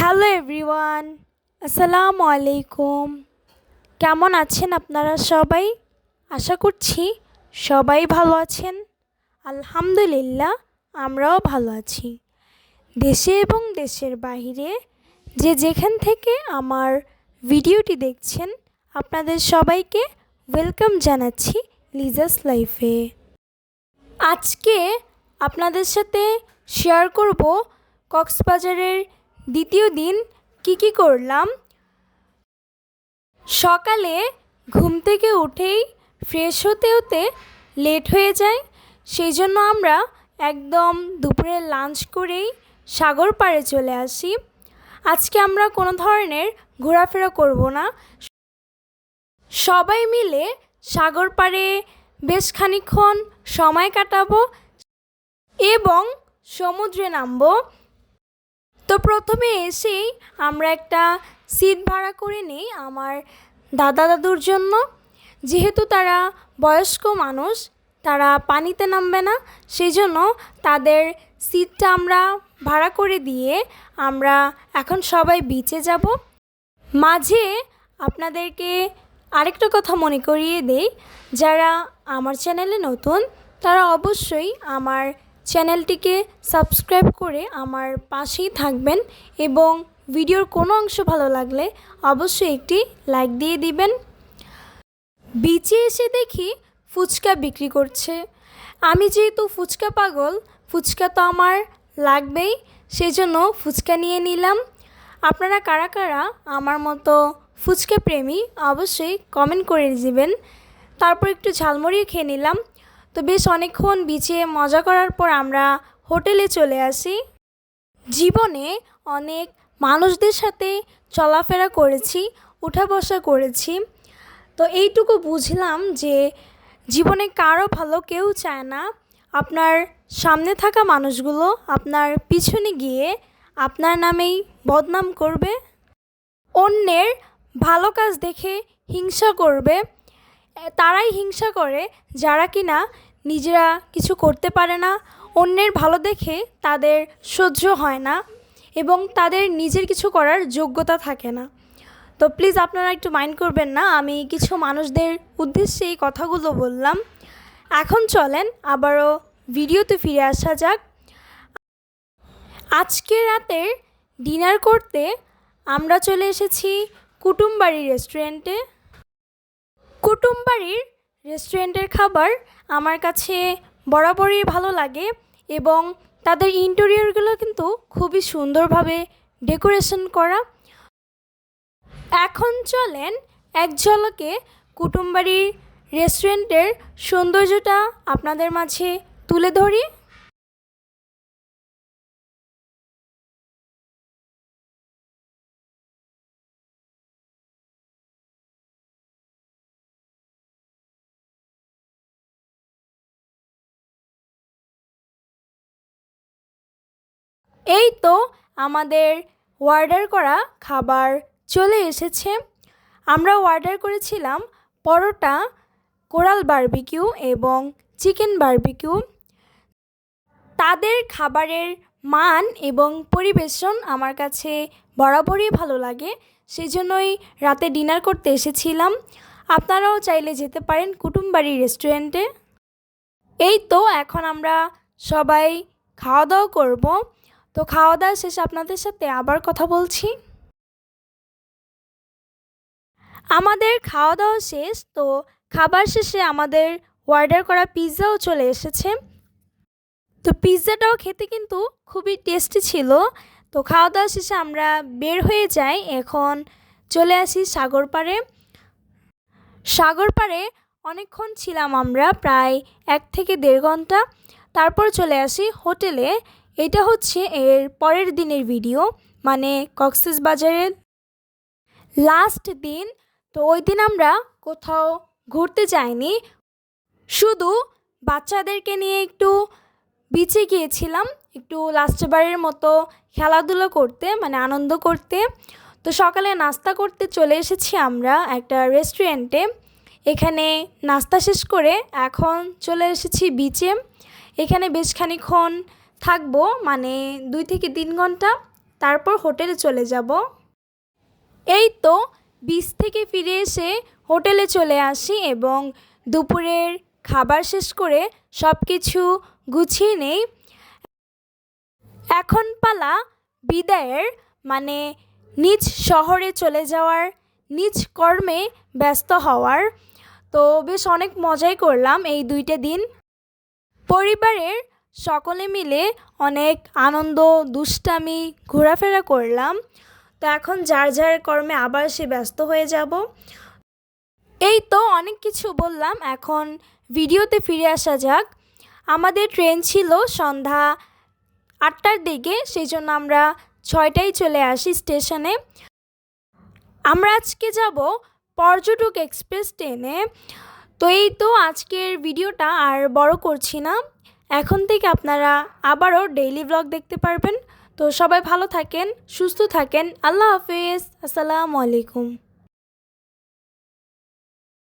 Hello everyone, আসসালামু আলাইকুম। কেমন আছেন আপনারা সবাই? আশা করছি সবাই ভালো আছেন। আলহামদুলিল্লাহ, আমরাও ভালো আছি। দেশে এবং দেশের বাইরে যে যেখান থেকে আমার ভিডিওটি দেখছেন, আপনাদের সবাইকে ওয়েলকাম জানাচ্ছি লিজাস লাইফে। আজকে আপনাদের সাথে শেয়ার করব কক্সবাজারের দ্বিতীয় দিন কি কি করলাম? সকালে ঘুম থেকে উঠেই ফ্রেশ হতে হতে লেট হয়ে যায় সেই জন্য আমরা একদম দুপুরে লাঞ্চ করেই সাগর পাড়ে চলে আসি। আজকে আমরা কোনো ধরনের ঘোরাফেরা করব না। সবাই মিলে সাগর পাড়ে বেশ খানিক্ষণ সময় কাটাবো এবং সমুদ্রে নামবো। তো প্রথমে এসেই আমরা একটা সিট ভাড়া করে নিই আমার দাদা দাদুর জন্য। যেহেতু তারা বয়স্ক মানুষ, তারা পানিতে নামবে না সেই জন্য তাদের সিটটা আমরা ভাড়া করে দিয়ে আমরা এখন সবাই বিচে যাব। মাঝে আপনাদেরকে আরেকটা কথা মনে করিয়ে দেই, যারা আমার চ্যানেলে নতুন, তারা অবশ্যই আমার চ্যানেলটিকে সাবস্ক্রাইব করে আমার পাশেই থাকবেন এবং ভিডিওর কোনো অংশ ভালো লাগলে অবশ্যই একটি লাইক দিয়ে দিবেন। বিচে এসে দেখি ফুচকা বিক্রি করছে। আমি যেহেতু ফুচকা পাগল, ফুচকা তো আমার লাগবেই সেই জন্য ফুচকা নিয়ে নিলাম। আপনারা কারা কারা আমার মতো ফুচকা প্রেমী অবশ্যই কমেন্ট করে দিবেন। তারপর একটু ঝালমুড়িও খেয়ে নিলাম। তো বেশ অনেকক্ষণ বিচে মজা করার পর আমরা হোটেলে চলে আসি। জীবনে অনেক মানুষদের সাথে চলাফেরা করেছি উঠা বসা করেছি। তো এইটুকু বুঝলাম যে জীবনে কারও ভালো কেউ চায় না। আপনার সামনে থাকা মানুষগুলো আপনার পিছনে গিয়ে আপনার নামেই বদনাম করবে। অন্যের ভালো কাজ দেখে হিংসা করবে। তারাই হিংসা করে যারা কিনা নিজেরা কিছু করতে পারে না, অন্যের ভালো দেখে তাদের সহ্য হয় না এবং তাদের নিজের কিছু করার যোগ্যতা থাকে না। তো প্লিজ আপনারা একটু মাইন্ড করবেন না, আমি কিছু মানুষদের উদ্দেশ্যে এই কথাগুলো বললাম। এখন চলেন, আবারও ভিডিওতে ফিরে আসা যাক। আজকে রাতের ডিনার করতে আমরা চলে এসেছি কুটুমবাড়ি রেস্টুরেন্টে কুটুমবাড়ির রেস্টুরেন্টের খাবার আমার কাছে বরাবরই ভালো লাগে এবং তাদের ইন্টেরিয়রগুলো কিন্তু খুবই সুন্দরভাবে ডেকোরেশন করা। এখন চলেন এক ঝলকে কুটুমবাড়ির রেস্টুরেন্টের সৌন্দর্যটা আপনাদের মাঝে তুলে ধরি। এই তো আমাদের অর্ডার করা খাবার চলে এসেছে। আমরা অর্ডার করেছিলাম পরোটা, কোরাল বার্বিকিউ এবং চিকেন বার্বিকিউ তাদের খাবারের মান এবং পরিবেশন আমার কাছে বরাবরই ভালো লাগে সেই জন্যই রাতে ডিনার করতে এসেছিলাম। আপনারাও চাইলে যেতে পারেন কুটুমবাড়ি রেস্টুরেন্টে এই তো এখন আমরা সবাই খাওয়া দাওয়া করব। তো খাওয়া দাওয়া শেষে আপনাদের সাথে আবার কথা বলছি। আমাদের খাওয়া দাওয়া শেষ, তো খাবার শেষে আমাদের অর্ডার করা পিৎজাও চলে এসেছে। তো পিৎজাটাও খেতে কিন্তু খুবই টেস্টি ছিল। তো খাওয়া দাওয়া শেষে আমরা বের হয়ে যাই, এখন চলে আসি সাগর পাড়ে। সাগর পাড়ে অনেকক্ষণ ছিলাম আমরা, প্রায় এক থেকে দেড় ঘণ্টা। তারপর চলে আসি হোটেলে। এটা হচ্ছে এর পরের দিনের ভিডিও মানে কক্সেস বাজারের লাস্ট দিন। তো ওই দিন আমরা কোথাও ঘুরতে যাইনি। শুধু বাচ্চাদেরকে নিয়ে একটু বিচে গিয়েছিলাম, একটু লাস্টবারের মতো খেলাধুলো করতে মানে আনন্দ করতে। তো সকালে নাস্তা করতে চলে এসেছি আমরা একটা রেস্টুরেন্টে এখানে নাস্তা শেষ করে এখন চলে এসেছি বিচে এখানে বেশ খানিক্ষণ থাকব মানে দুই থেকে তিন ঘণ্টা, তারপর হোটেলে চলে যাব। এই তো বিচ থেকে ফিরে এসে হোটেলে চলে আসি এবং দুপুরের খাবার শেষ করে সব কিছু গুছিয়ে নেই। এখন পালা বিদায়ের মানে নিজ শহরে চলে যাওয়ার, নিজ কর্মে ব্যস্ত হওয়ার। তো বেশ অনেক মজাই করলাম এই দুইটা দিন। পরিবারের সকলে মিলে অনেক আনন্দ, দুষ্টামি, ঘোরাফেরা করলাম। তো এখন যার যার কর্মে আবার সে ব্যস্ত হয়ে যাব। এই তো অনেক কিছু বললাম, এখন ভিডিওতে ফিরে আসা যাক। আমাদের ট্রেন ছিল সন্ধ্যা আটটার দিকে, সেই জন্য আমরা ছয়টায় চলে আসি স্টেশনে। আমরা আজকে যাব পর্যটক এক্সপ্রেস ট্রেনে। তো এই তো আজকের ভিডিওটা, আর বড় করছি না। এখন থেকে আপনারা আবারও ডেইলি ব্লগ দেখতে পারবেন। তো সবাই ভালো থাকেন, সুস্থ থাকেন। আল্লাহ হাফিজ। আসসালামু আলাইকুম।